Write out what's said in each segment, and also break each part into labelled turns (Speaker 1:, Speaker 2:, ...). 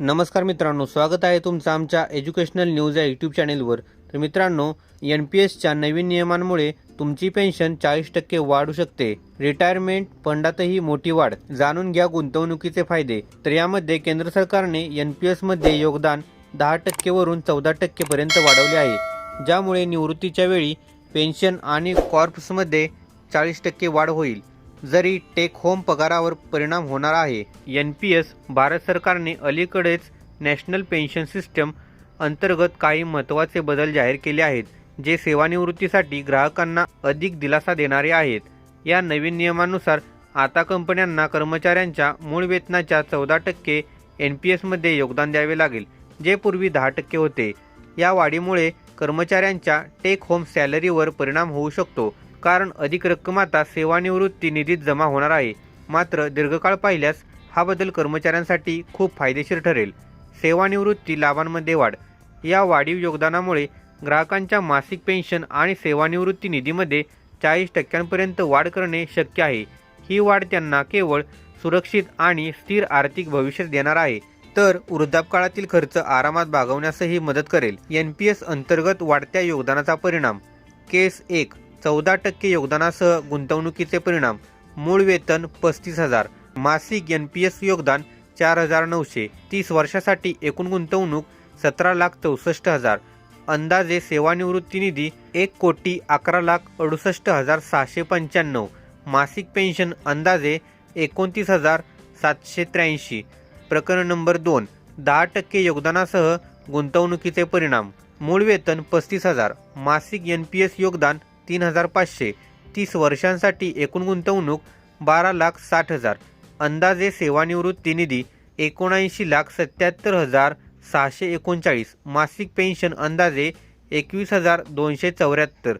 Speaker 1: नमस्कार मित्रांनो स्वागत आहे तुमचं आमच्या एज्युकेशनल न्यूज या यूट्यूब चॅनेलवर तर मित्रांनो एन पी एसच्या नवीन नियमांमुळे तुमची पेन्शन चाळीस टक्के वाढू शकते. रिटायरमेंट फंडातही मोठी वाढ. जाणून घ्या गुंतवणुकीचे फायदे. तर यामध्ये केंद्र सरकारने एन पी एसमध्ये योगदान दहा टक्केवरून चौदा टक्केपर्यंत वाढवले आहे. ज्यामुळे निवृत्तीच्या वेळी पेन्शन आणि कॉर्प्समध्ये चाळीस टक्के वाढ होईल. जरी टेक होम पगारावर परिणाम होणार आहे एन पी एस भारत सरकारने अलीकडेच नॅशनल पेन्शन सिस्टम अंतर्गत काही महत्त्वाचे बदल जाहीर केले आहेत जे सेवानिवृत्तीसाठी ग्राहकांना अधिक दिलासा देणारे आहेत. या नवीन नियमानुसार आता कंपन्यांना कर्मचाऱ्यांच्या मूळ वेतनाच्या चौदा टक्के एन पी एसमध्ये योगदान द्यावे लागेल जे पूर्वी दहा टक्के होते. या वाढीमुळे कर्मचाऱ्यांच्या टेक होम सॅलरीवर परिणाम होऊ शकतो. कारण अधिक रक्कम आता सेवानिवृत्ती निधीत जमा होणार आहे. मात्र दीर्घकाळ पाहिल्यास हा बदल कर्मचाऱ्यांसाठी खूप फायदेशीर ठरेल. सेवानिवृत्ती लाभांमध्ये वाढ. या वाढीव योगदानामुळे ग्राहकांच्या मासिक पेन्शन आणि सेवानिवृत्ती निधीमध्ये चाळीस टक्क्यांपर्यंत वाढ करणे शक्य आहे. ही वाढ त्यांना केवळ सुरक्षित आणि स्थिर आर्थिक भविष्य देणार आहे. तर वृद्धापकाळातील खर्च आरामात भागवण्यासही मदत करेल. एन पी एस अंतर्गत वाढत्या योगदानाचा परिणाम. केस एक. चौदा टक्के योगदानासह गुंतवणुकीचे परिणाम. मूळ वेतन पस्तीस हजार. मासिक एन पी एस योगदान चार हजार नऊशे. तीस वर्षासाठी एकूण गुंतवणूक सतरा लाख चौसष्ट हजार. अंदाजे सेवानिवृत्ती निधी एक कोटी अकरा लाख अडुसष्ट हजार सहाशे पंच्याण्णव. मासिक पेन्शन अंदाजे एकोणतीस हजार सातशे त्र्याऐंशी. प्रकरण नंबर दोन दहा टक्के योगदानासह गुंतवणुकीचे परिणाम. मूळ वेतन पस्तीस हजार. मासिक एन पी एस योगदान तीन हजार पाचशे. तीस वर्षांसाठी एकूण गुंतवणूक बारा लाख साठ हजार. अंदाजे सेवानिवृत्ती निधी एकोणऐंशी लाख सत्याहत्तर हजार सहाशे एकोणचाळीस. मासिक पेन्शन अंदाजे एकवीस हजार दोनशे चौऱ्याहत्तर.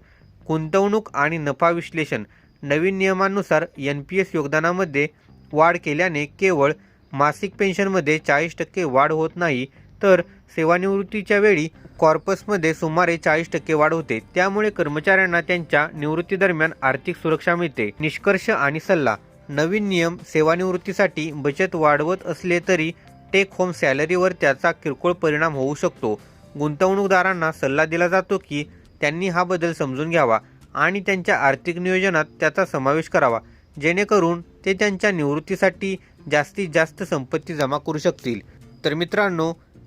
Speaker 1: गुंतवणूक आणि नफा विश्लेषण नवीन नियमानुसार एन पी एस योगदानामध्ये वाढ केल्याने केवळ मासिक पेन्शनमध्ये चाळीस टक्के वाढ होत नाही तर सेवानिवृत्तीच्या वेळी कॉर्पसमध्ये सुमारे चाळीस टक्के वाढ होते. त्यामुळे कर्मचाऱ्यांना त्यांच्या निवृत्तीदरम्यान आर्थिक सुरक्षा मिळते. निष्कर्ष आणि सल्ला. नवीन नियम सेवानिवृत्तीसाठी बचत वाढवत असले तरी टेक होम सॅलरीवर त्याचा किरकोळ परिणाम होऊ शकतो. गुंतवणूकदारांना सल्ला दिला जातो की त्यांनी हा बदल समजून घ्यावा आणि त्यांच्या आर्थिक नियोजनात त्याचा समावेश करावा जेणेकरून ते त्यांच्या निवृत्तीसाठी जास्तीत जास्त संपत्ती जमा करू शकतील. तर मित्रांनो